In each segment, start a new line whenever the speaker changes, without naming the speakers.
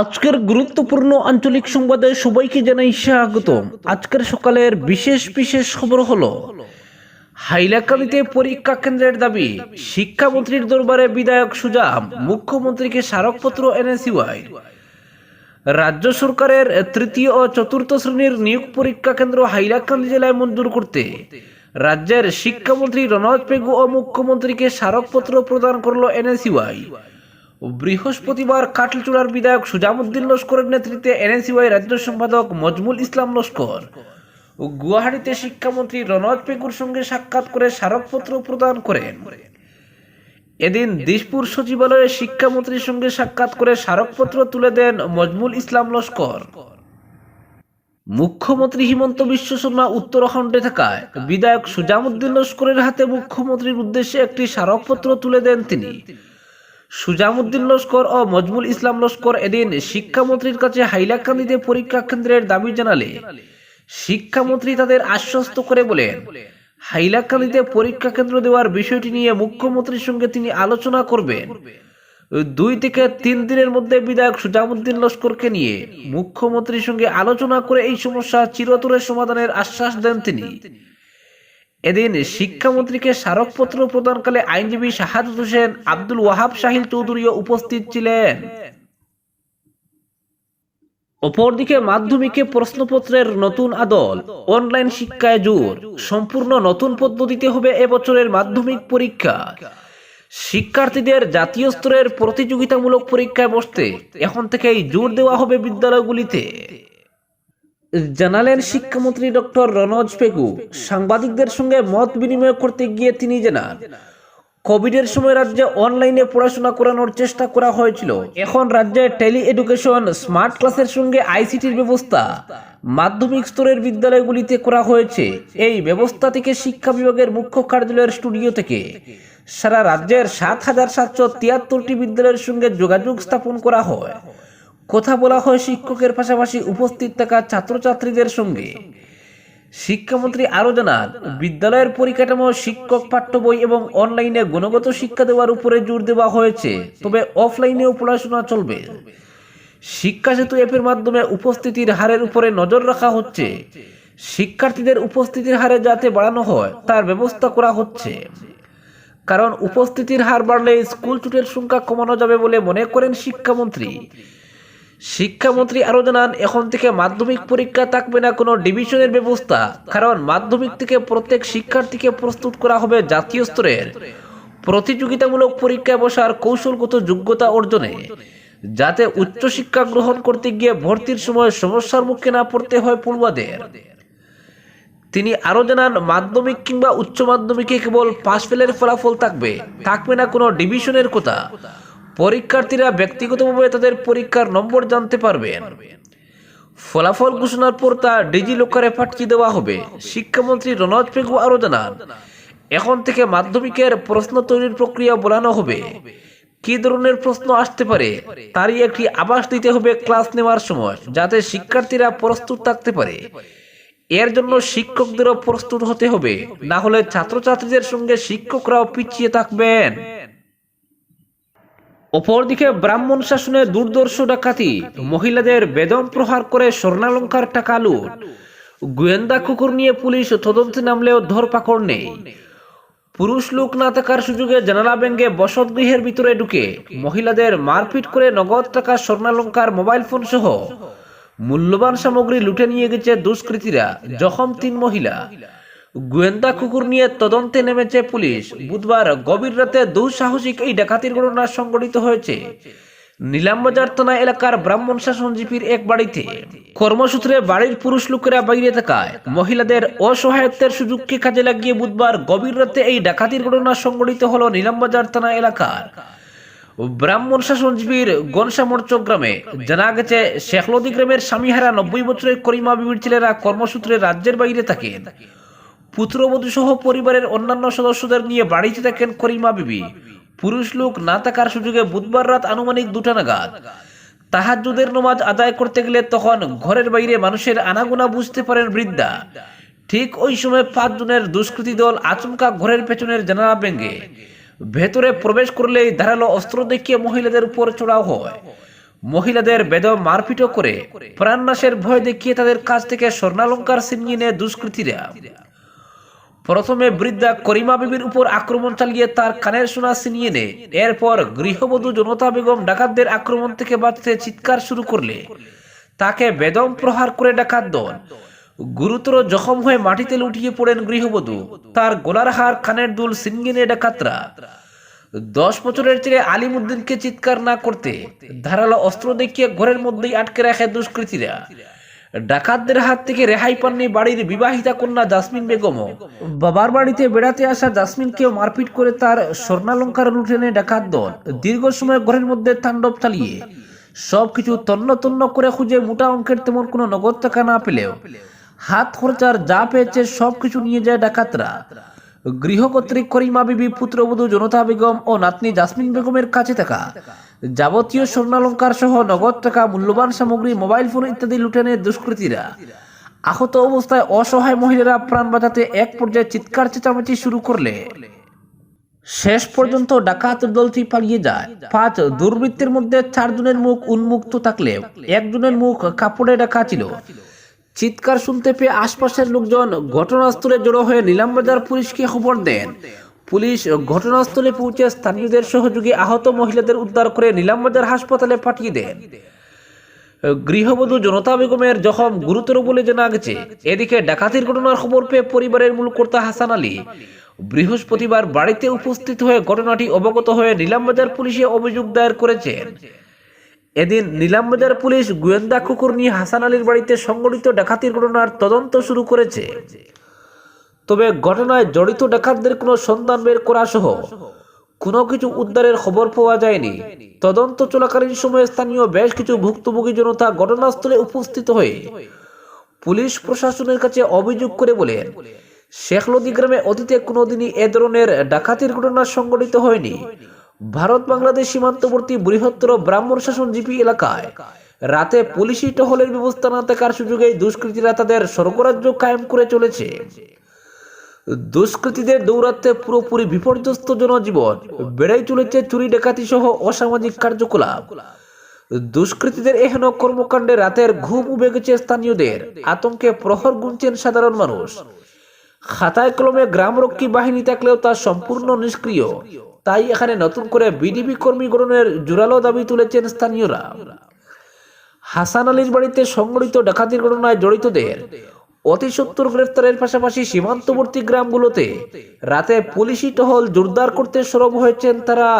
আজকের গুরুত্বপূর্ণ আঞ্চলিক সংবাদে সবাইকে জানাই স্বাগতম আজকের সকালের বিশেষ বিশেষ খবর হলো, হাইলাকান্দিতে পরীক্ষা কেন্দ্রের দাবি, শিক্ষামন্ত্রীর দরবারে বিধায়ক সুজাম মুখ্যমন্ত্রীকে স্মারকপত্র এনএসইউআই। রাজ্য সরকারের তৃতীয় ও চতুর্থ শ্রেণির নিয়োগ পরীক্ষা কেন্দ্র হাইলাকান্দি জেলায় মঞ্জুর করতে, রাজ্যের শিক্ষামন্ত্রী রনজ পেগু ও মুখ্যমন্ত্রীকে স্মারকপত্র প্রদান করল এনএসইউআই। বৃহস্পতিবার কাটলচূড়ার বিধায়ক সুজামুদ্দিন লস্করের নেতৃত্বে এনএসইউআই রাজ্য সম্পাদক মজমুল ইসলাম লস্কর। গুয়াহাটিতে শিক্ষামন্ত্রী রনজ পেগুর সঙ্গে সাক্ষাৎ করে স্মারকপত্র প্রদান করেন। এদিন দিশপুর সচিবালয়ে শিক্ষামন্ত্রীর সঙ্গে সাক্ষাৎ করে স্মারকপত্র তুলে দেন মজমুল ইসলাম লস্কর। মুখ্যমন্ত্রী হিমন্ত বিশ্ব শর্মা উত্তরাখণ্ডে থাকায় বিধায়ক সুজামুদ্দিন লস্করের হাতে মুখ্যমন্ত্রীর উদ্দেশ্যে একটি স্মারকপত্র তুলে দেন তিনি। সুজামুদ্দিন লস্কর ও মজমুল ইসলাম লস্কর এদিন শিক্ষামন্ত্রীর কাছে হাইলাকান্দিতে পরীক্ষা কেন্দ্রের দাবি জানালে। শিক্ষামন্ত্রী তাদের আশ্বস্ত করে বলেন, হাইলাকান্দিতে পরীক্ষা কেন্দ্র দেওয়ার বিষয়টি নিয়ে মুখ্যমন্ত্রীর সঙ্গে তিনি আলোচনা করবেন। দুই থেকে তিন দিনের মধ্যে বিধায়ক সুজামুদ্দিন লস্করকে নিয়ে মুখ্যমন্ত্রীর সঙ্গে আলোচনা করে এই সমস্যা চিরতরে সমাধানের আশ্বাস দেন তিনি। এদিন শিক্ষামন্ত্রীকে স্মারকপত্র প্রদানকালে আইনজীবী শাহাদুত হোসেন আব্দুল ওয়াহাব সাহিল চৌধুরীও উপস্থিত ছিলেন। অপরদিকে মাধ্যমিকে প্রশ্নপত্রের নতুন আদল, অনলাইন শিক্ষায় জোর, সম্পূর্ণ নতুন পদ্ধতিতে হবে এবছরের মাধ্যমিক পরীক্ষা। শিক্ষার্থীদের জাতীয় স্তরের প্রতিযোগিতামূলক পরীক্ষায় বসতে এখন থেকেই জোর দেওয়া হবে বিদ্যালয়গুলিতে। জানালেন শিক্ষামন্ত্রী ডক্টর রনজ পেগু। সাংবাদিকদের সঙ্গে মত বিনিময় করতে গিয়ে তিনি জানান, কোভিডের সময় রাজ্যে অনলাইনে পড়াশোনা করানোর চেষ্টা করা হয়েছিল। এখন রাজ্যে টেলি এডুকেশন স্মার্ট ক্লাসের সঙ্গে আইসিটির ব্যবস্থা, মাধ্যমিক স্তরের বিদ্যালয়গুলিতে করা হয়েছে। এই ব্যবস্থা থেকে শিক্ষা বিভাগের মুখ্য কার্যালয়ের স্টুডিও থেকে সারা রাজ্যের সাত হাজার সাতশো তিয়াত্তরটি বিদ্যালয়ের সঙ্গে যোগাযোগ স্থাপন করা হয়। কথা বলা হয় শিক্ষকের পাশাপাশি উপস্থিত থাকা ছাত্রছাত্রীদের সঙ্গে। শিক্ষামন্ত্রী আরও জানান, বিদ্যালয়ের পরিকাঠামো, শিক্ষক পাঠ্য বই এবং অনলাইনে গুণগত শিক্ষা দেওয়ার উপরে জোর দেওয়া হয়েছে, তবে অফলাইনেও পড়াশোনা চলবে। শিক্ষা সেতু অ্যাপের মাধ্যমে উপস্থিতির হারের উপরে নজর রাখা হচ্ছে। শিক্ষার্থীদের উপস্থিতির হারে যাতে বাড়ানো হয়, তার ব্যবস্থা করা হচ্ছে। কারণ উপস্থিতির হার বাড়লে স্কুল ছুটের সংখ্যা কমানো যাবে বলে মনে করেন শিক্ষামন্ত্রী। শিক্ষামন্ত্রী আরও জানান, এখন থেকে মাধ্যমিক পরীক্ষা থাকবে না কোনো ডিভিশনের ব্যবস্থা, কারণ মাধ্যমিক থেকে প্রত্যেক শিক্ষার্থীকে প্রস্তুত করা হবে জাতীয় স্তরের। প্রতিযোগিতামূলক পরীক্ষায় বসার কৌশলগত যোগ্যতা অর্জনে, যাতে উচ্চশিক্ষা গ্রহণ করতে গিয়ে ভর্তির সময় সমস্যার মুখে না পড়তে হয় পড়ুয়াদের। তিনি আরও জানান, মাধ্যমিক কিংবা উচ্চ মাধ্যমিকে কেবল পাশ ফেলের ফলাফল থাকবে থাকবে না কোনো ডিভিশনের কথা। পরীক্ষার্থীরা ব্যক্তিগতভাবে তাদের পরীক্ষার নম্বর জানতে পারবেন। ফলাফল ঘোষণার পর তা ডিজি লোকারে পাঠিয়ে দেওয়া হবে, শিক্ষামন্ত্রী রনজ পেগু আরও জানান। এখন থেকে মাধ্যমিকের প্রশ্ন তৈরির প্রক্রিয়া বলানো হবে। কি ধরনের প্রশ্ন আসতে পারে, তারই একটি আভাস দিতে হবে ক্লাস নেওয়ার সময়, যাতে শিক্ষার্থীরা প্রস্তুত থাকতে পারে। এর জন্য শিক্ষকদেরও প্রস্তুত হতে হবে, না হলে ছাত্রছাত্রীদের সঙ্গে শিক্ষকরাও পিছিয়ে থাকবেন। অপরদিকে ব্রাহ্মণ শাসনে দুর্দর্শ ডাকাতি, মহিলাদের বেদম প্রহার করে স্বর্ণালঙ্কার টাকা লুট। গোয়েন্দা কুকুর নিয়ে পুলিশ তদন্তে নামলেও ধরপাকড় নেই। পুরুষ লোক না থাকার সুযোগে জানালা ব্যাঙ্গে বসত গৃহের ভিতরে ঢুকে মহিলাদের মারপিট করে নগদ টাকা, স্বর্ণালঙ্কার, মোবাইল ফোন সহ মূল্যবান সামগ্রী লুটে নিয়ে গেছে দুষ্কৃতীরা, জখম তিন মহিলা। গোয়েন্দা কুকুর নিয়ে তদন্তে নেমেছে পুলিশ। বুধবার গভীর রাতে দুঃসাহসিক এই ডাকাতির ঘটনা সংঘটিত হয়েছে। নিলামবাজার থানা এলাকার ব্রাহ্মণ শাসন জিপির এক বাড়িতে। কর্মসূত্রে বাড়ির পুরুষ লোকেরা বাইরে থাকায় মহিলাদের অসহায়ত্বের সুযোগকে কাজে লাগিয়ে বুধবার গভীর রাতে এই ডাকাতির ঘটনা সংঘটিত হল নিলামবাজার থানা এলাকার। ব্রাহ্মণ শাসনজীবীর গনসামর্চ গ্রামে। জানা গেছে, শেখলদি গ্রামের স্বামীহারা নব্বই বছরের করিমা বিবির ছেলেরা কর্মসূত্রে রাজ্যের বাইরে থাকেন। পুত্রবধূ সহ পরিবারের অন্যান্য সদস্যদের নিয়ে বাড়িতে থাকেন করিমা বিবি। পুরুষ লোক না থাকার সুযোগে বুধবার রাত আনুমানিক দুটা নাগাদ তাহাজুদের নমাজ আদায় করতে গেলে তখন ঘরের বাইরে মানুষের আনাগোনা বুঝতে পারেন বৃদ্ধা। ঠিক ওই সময় পাঁচজনের দুষ্কৃতী দল আচমকা ঘরের পেছনের জানালা ভেঙে ভেতরে প্রবেশ করলেই ধারালো অস্ত্র দেখিয়ে মহিলাদের উপর চড়াও হয়। মহিলাদের বেদম মারপিটও করে। প্রাণনাশের ভয় দেখিয়ে তাদের কাছ থেকে স্বর্ণালঙ্কার ছিনিয়ে নেয় দুষ্কৃতীরা। প্রথমে বৃদ্ধা করিমা বিবির উপর আক্রমণ চালিয়ে তার কানের সোনা ছিনিয়ে নেয়। এরপর গৃহবধূ জনতা বেগম ডাকাতদের আক্রমণ থেকে বাঁচতে চিৎকার শুরু করলে। তাকে বেদম প্রহার করে ডাকাত দল। গুরুতর জখম হয়ে মাটিতে লুটিয়ে পড়েন গৃহবধূ। তার গলার হার, কানের দুল নেয় ডাকাতরা। দশ বছরের ছেলে আলিমুদ্দিনকে চিৎকার না করতে ধারালো অস্ত্র দেখিয়ে ঘরের মধ্যেই আটকে রাখে দুষ্কৃতীরা। ডাকাতদের হাত থেকে রেহাই পাননি বাড়ির বিবাহিতা কন্যা জাসমিন বেগমও বাবার বাড়িতে বেড়াতে আসা জাসমিনকেও মারপিট করে তার স্বর্ণালঙ্কার লুটে নেয় ডাকাত দল। দীর্ঘ সময় ঘরের মধ্যে তাণ্ডব চালিয়ে সবকিছু তন্ন তন্ন করে খুঁজে মোটা অঙ্কের তেমন কোনো নগদ টাকা না পেলেও হাত খরচার যা পেয়েছে সবকিছু নিয়ে যায় ডাকাতরা। গৃহকর্ত্রী করিমা বিবি, পুত্রবধূ জনতা বেগম ও নাতনি জাসমিন বেগমের কাছে থাকা। যাবতীয় স্বর্ণালঙ্কার সহ নগদ টাকা, মূল্যবান সামগ্রী, মোবাইল ফোন ইত্যাদি লুটে নেয় দুষ্কৃতীরা। আহত অবস্থায় অসহায় মহিলারা প্রাণ বাঁচাতে এক পর্যায়ে চিৎকার চেঁচামেচি শুরু করলে। শেষ পর্যন্ত ডাকাত দলটি পালিয়ে যায়। পাঁচ দুর্বৃত্তের মধ্যে চারজনের মুখ উন্মুক্ত থাকলে একজনের মুখ কাপড়ে ঢাকা ছিল। চিৎকার শুনতে পেয়ে আশপাশের লোকজন ঘটনাস্থলে জড়ো হয়ে নিলামবাজার পুলিশকে খবর দেন। পুলিশ ঘটনাস্থলে পৌঁছে স্থানীয়দের সহযোগে আহত মহিলাদের উদ্ধার করে নিলামবাজার হাসপাতালে পাঠিয়ে দেন। গৃহবধূ জনতা বেগমের জখম গুরুতর বলে জানা গেছে। এদিকে ডাকাতির ঘটনার খবর পেয়ে পরিবারের মূল কর্তা হাসান আলী। বৃহস্পতিবার বাড়িতে উপস্থিত হয়ে ঘটনাটি অবগত হয়ে নিলামবাজার পুলিশে অভিযোগ দায়ের করেছেন। এদিন নিলামবাজার পুলিশ গোয়েন্দা কুকুর নিয়ে হাসান আলীর বাড়িতে সংগঠিত ডাকাতির ঘটনার তদন্ত শুরু করেছে। তবে ঘটনায় জড়িত ডাকাতদের কোনো সন্ধান বের করা সহ কোনো কিছু উদ্ধারের খবর পাওয়া যায়নি। তদন্ত চলাকালীন সময়ে স্থানীয় বেশ কিছু ভুক্তভোগী জনতা ঘটনাস্থলে উপস্থিত হয়ে পুলিশ প্রশাসনের কাছে অভিযোগ করে বলেন, শেখলদি গ্রামে অতীতে কোনোদিনই এ ধরনের ডাকাতির ঘটনা সংঘটিত হয়নি। ভারত বাংলাদেশ সীমান্তবর্তী বৃহত্তর ব্রাহ্মণ শাসন জিপি এলাকায় রাতে পুলিশি টহলের ব্যবস্থা না থাকার সুযোগে দুষ্কৃতীরা তাদের স্বর্গরাজ্য কায়েম করে চলেছে। দুষ্কৃতীদের দৌরাত্মে পুরোপুরি বিপর্যস্ত জনজীবন, বেড়েই চলেছে চুরি ডাকাতি সহ অসামাজিক কার্যকলাপ। দুষ্কৃতীদের এহেন কর্মকাণ্ডে রাতের ঘুম উবে গেছে স্থানীয়দের, আতঙ্কে প্রহর গুনছেন সাধারণ মানুষ। খাতায় কলমে গ্রামরক্ষী বাহিনী থাকলেও তা সম্পূর্ণ নিষ্ক্রিয়। তাই এখানে নতুন করে বিডিবি কর্মী গঠনের জোরালো দাবি তুলেছেন স্থানীয়রা। হাসান আলীর বাড়িতে সংগঠিত ডাকাতির ঘটনায় জড়িতদের অতি সত্তর গ্রেফতারের পাশাপাশি সীমান্তবর্তী গ্রামগুলোতে রাতে পুলিশি টহল জোরদার করতে সরব হয়েছেন তারা।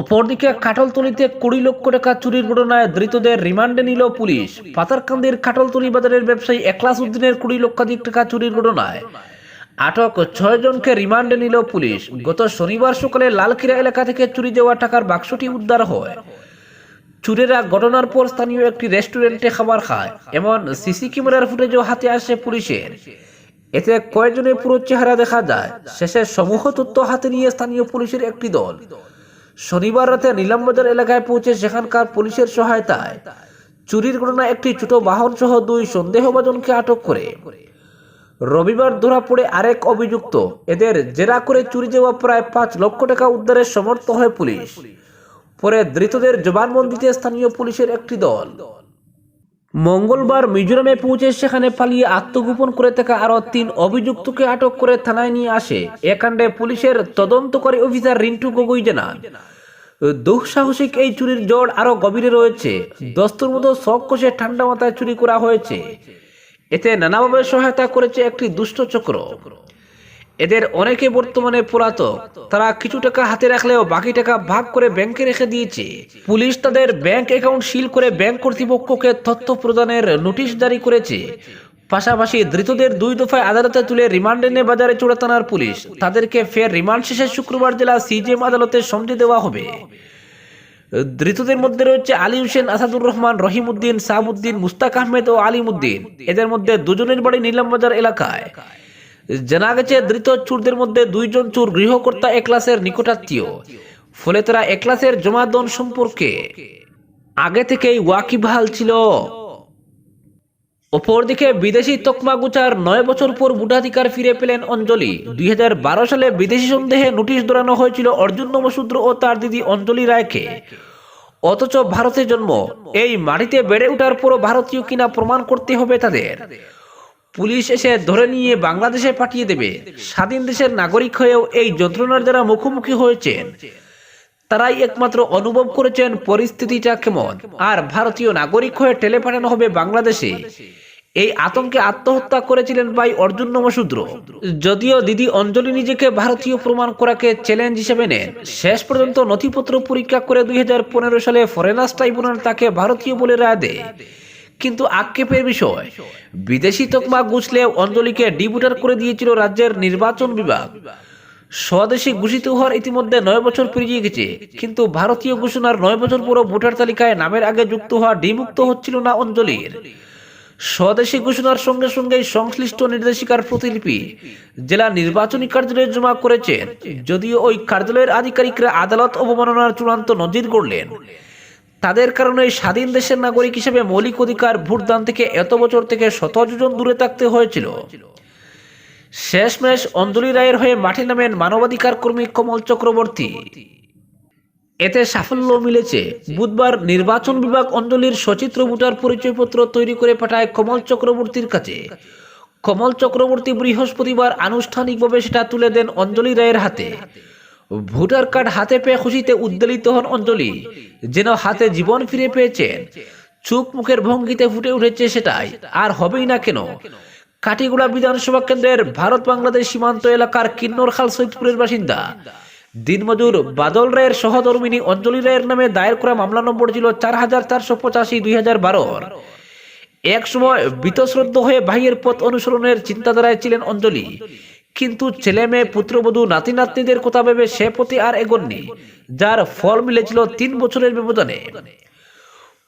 অপরদিকে কাটলতলিতে কুড়ি লক্ষ টাকা চুরির ঘটনায় ধৃতদের রিমান্ডে নিল পুলিশ। পাতারকান্দির কাটলতলি বাজারের ব্যবসায়ী একলাস উদ্দিনের কুড়ি লক্ষাধিক টাকা চুরির ঘটনায় আটক ছয় জনকে রিমান্ডে নিল পুলিশ। গত শনিবার সকালে লালকিরা এলাকা থেকে চুরি যাওয়া টাকার বাক্সটি উদ্ধার হয়। চুরেরা ঘটনার পর স্থানীয় একটি রেস্টুরেন্টে খাবার খায়। এমন সিসি ক্যামেরার ফুটেজও হাতে আসে পুলিশের। এতে কয়েকজনের পুরো চেহারা দেখা যায়। শেষে সমূহ তথ্য হাতে নিয়ে স্থানীয় পুলিশের একটি দল। শনিবার রাতে নিলামবাজার এলাকায় পৌঁছে সেখানকার পুলিশের সহায়তায় চুরির ঘটনা একটি ছোট বাহন সহ দুই সন্দেহভাজনকে আটক করে। রবিবার ধরা পড়ে আরেক অভিযুক্ত। এদের জেরা করে চুরি যাওয়া প্রায় পাঁচ লক্ষ টাকা উদ্ধারে সমর্থ হয় পুলিশ। পরে ধৃতদের জবানবন্দিতে স্থানীয় পুলিশের একটি দল। মঙ্গলবার মিজোরামে পৌঁছে সেখানে পালিয়ে আত্মগোপন করে থাকা আরও তিন অভিযুক্তকে আটক করে থানায় নিয়ে আসে। এ পুলিশের তদন্তকারী অফিসার রিন্টু গগৈ জানান, দুঃসাহসিক এই চুরির জড় আরও গভীরে রয়েছে। দস্তুর মতো সব কষে ঠান্ডা মাথায় চুরি করা হয়েছে। এতে নানাভাবে সহায়তা করেছে একটি দুষ্ট চক্র। এদের অনেকে বর্তমানে পলাতক তারা কিছু টাকা হাতে রাখলেও বাকি টাকা ভাগ করে ব্যাংকে রেখে দিয়েছে। পুলিশ তাদের ব্যাংক অ্যাকাউন্ট সিল করে ব্যাংক কর্তৃপক্ষকে তথ্য প্রদানের নোটিশ জারি করেছে। পাশাপাশি ধৃতদের দুই দফায় আদালতে তুলে রিমান্ডে নিয়ে বাজারে চোরা থানার পুলিশ। তাদেরকে ফের রিমান্ড শেষে শুক্রবার জেলা সিজিএম আদালতে সমঝে দেওয়া হবে। ধৃতদের মধ্যে রয়েছে আলী হোসেন, আসাদুর রহমান, রহিমউদ্দিন, সামউদ্দিন, মুস্তাক আহমেদ ও আলিমউদ্দিন এদের মধ্যে দুজনের বাড়ি নীলামবাজার এলাকায়। জানা গেছে, ধৃত চুরদের মধ্যে দুইজন চুর গৃহকর্তা একলাসের নিকটাত্মীয়। ফলে তারা একলাসের জমাদন সম্পর্কে আগে থেকেই ওয়াকিবহাল ছিল। অপরদিকে বিদেশি তকমা গুচার নয় বছর পর ভোটাধিকার ফিরে পেলেন অঞ্জলি। দুই হাজার বারো সালে বিদেশি সন্দেহে নোটিশ ধরানো হয়েছিল অর্জুন নমশূদ্র ও তার দিদি অঞ্জলি রায়কে। অথচ ভারতে জন্ম। এই মাটিতে বেড়ে ওঠার পরও ভারতীয় কিনা প্রমাণ করতে হবে তাদের। পুলিশ এসে ধরে নিয়ে বাংলাদেশে পাঠিয়ে দেবে। স্বাধীন দেশের নাগরিক হয়েও এই যন্ত্রণার যারা মুখোমুখি হয়েছেন। তারাই একমাত্র অনুভব করেছেন পরিস্থিতিটা কেমন। আর ভারতীয় নাগরিক হয়ে টেলে পাঠানো হবে বাংলাদেশে। এই আতঙ্কে আত্মহত্যা করেছিলেন ভাই অর্জুন নমশূদ্র যদিও দিদি অঞ্জলি নিজেকে ভারতীয় প্রমাণ করাকে চ্যালেঞ্জ হিসেবে নেন, শেষ পর্যন্ত নথিপত্র পরীক্ষা করে দুই হাজার পনেরো সালে ফরেনার্স ট্রাইব্যুনাল তাকে ভারতীয় বলে রায় দেয়। কিন্তু আক্ষেপের বিষয়, বিদেশি তকমা গুছলে অঞ্জলিকে ডিবুটার করে দিয়েছিল রাজ্যের নির্বাচন বিভাগ। স্বদেশী ঘোষিত হওয়ার ইতিমধ্যে নয় বছর পেরিয়ে গেছে, কিন্তু ভারতীয় ঘোষণার নয় বছর পুরো ভোটার তালিকায় নামের আগে যুক্ত হওয়া ডিমুক্ত হচ্ছিল না অঞ্জলির। স্বদেশী ঘোষণার সঙ্গে সঙ্গে সংশ্লিষ্ট নির্দেশিকার প্রতিলিপি জেলা নির্বাচনী কার্যালয়ে জমা করেছেন যদিও ওই কার্যালয়ের আধিকারিকরা আদালত অবমাননার চূড়ান্ত নজির করলেন তাদের কারণে স্বাধীন দেশের নাগরিক হিসেবে মৌলিক অধিকার ভোটদান থেকে এত বছর থেকে শত যোজন দূরে থাকতে হয়েছিল। শেষমেশ অঞ্জলি রায়ের হয়ে মাঠে নামেন মানবাধিকার কর্মী কমল চক্রবর্তী। এতে সাফল্য মিলেছে। বুধবার নির্বাচন বিভাগ অঞ্জলির সচিত্র ভোটার পরিচয়পত্র তৈরি করে পাঠায় কমল চক্রবর্তীর কাছে। কমল চক্রবর্তী বৃহস্পতিবার আনুষ্ঠানিকভাবে সেটা তুলে দেন অঞ্জলি রায়ের হাতে। ভোটার কার্ড হাতে পেয়ে খুশিতে উদ্বেলিত হন অঞ্জলি, যেন হাতে জীবন ফিরে পেয়েছেন। চুপ মুখের ভঙ্গিতে ফুটে উঠেছে সেটাই, আর হবেই না কেন? কাটিগুড়া বিধানসভা কেন্দ্রের ভারত বাংলাদেশ সীমান্ত এলাকার কিন্নরখাল সৈয়দপুরের বাসিন্দা। দিনমজুর বাদল রায়ের সহধর্মিনী অঞ্জলি রায়ের নামে দায়ের করা মামলা নম্বর ছিল চার হাজার চারশো পঁচাশি দুই হাজার বারোর এক সময় বীতশ্রদ্ধ হয়ে ভাইয়ের পথ অনুসরণের চিন্তাধারায় ছিলেন অঞ্জলি। কিন্তু ছেলে মেয়ে, পুত্রবধূ নাতি নাতনিদের কথা ভেবে সে পথে আর এগোননি, যার ফল মিলেছিল তিন বছরের ব্যবধানে।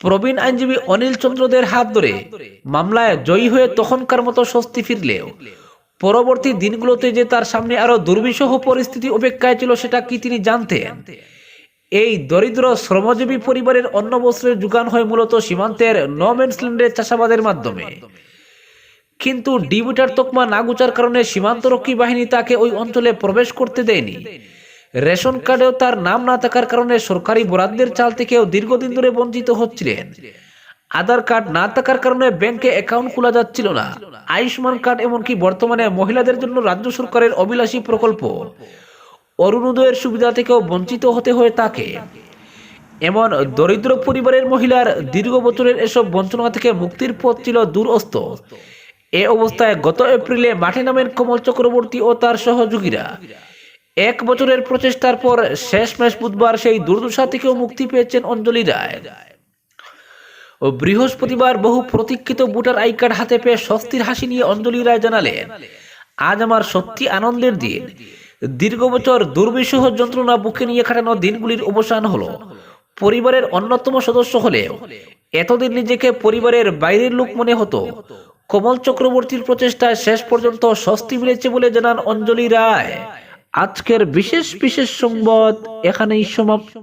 প্রবীণ আইনজীবী অনিল চন্দ্রদের হাত ধরে মামলায় জয়ী হয়ে তখনকার মতো স্বস্তি ফিরলেও পরবর্তী দিনগুলোতে যে তার সামনে আরও দুর্বিষহ পরিস্থিতি অপেক্ষায় ছিল, সেটা কি তিনি জানতেন? এই দরিদ্র শ্রমজীবী পরিবারের অন্ন বস্ত্রের যোগান হয় মূলত সীমান্তের নমেন্সল্যান্ডের চাষাবাদের মাধ্যমে। কিন্তু ডিবিটার তকমা না গুচার কারণে সীমান্তরক্ষী বাহিনী তাকে ওই অঞ্চলে প্রবেশ করতে দেয়নি। রেশন কার্ডেও তার নাম না থাকার কারণে সরকারি বরাদ্দের চাল থেকেও দীর্ঘদিন ধরে বঞ্চিত হচ্ছিলেন। আধার কার্ড না থাকার কারণে ব্যাংকে অ্যাকাউন্ট খোলা যাচ্ছিল না। আয়ুষ্মান কার্ড এমনকি বর্তমানে মহিলাদের জন্য রাজ্য সরকারের অভিলাষী প্রকল্প। অরুণোদয়ের সুবিধা থেকেও বঞ্চিত হতে হয়ে তাকে। এমন দরিদ্র পরিবারের মহিলার দীর্ঘ বছরের এসব বঞ্চনা থেকে মুক্তির পথ ছিল দূরস্থ এ অবস্থায় গত এপ্রিলে মাঠে নামেন কমল চক্রবর্তী ও তার সহযোগীরা। এক বছরের প্রচেষ্টার পর শেষ শেষমেশ বুধবার সেই দুর্দশা থেকেও মুক্তি পেয়েছেন অঞ্জলি রায়। ও বৃহস্পতিবার বহু প্রতীক্ষিত ভোটার আই কার্ড হাতে পেয়ে স্বস্তির হাসি নিয়ে অঞ্জলি রায় জানালেন। আজ আমার সত্যি আনন্দের দিন। দীর্ঘ বছর দুর্বিষহ যন্ত্রণা বুকে নিয়ে কাটানো দিনগুলির অবসান হলো। পরিবারের অন্যতম সদস্য হলেও এতদিন নিজেকে পরিবারের বাইরের লোক মনে হতো। কমল চক্রবর্তীর প্রচেষ্টায় শেষ পর্যন্ত স্বস্তি মিলেছে বলে জানান অঞ্জলি রায়। আজকের বিশেষ বিশেষ সংবাদ এখানেই সমাপ্ত।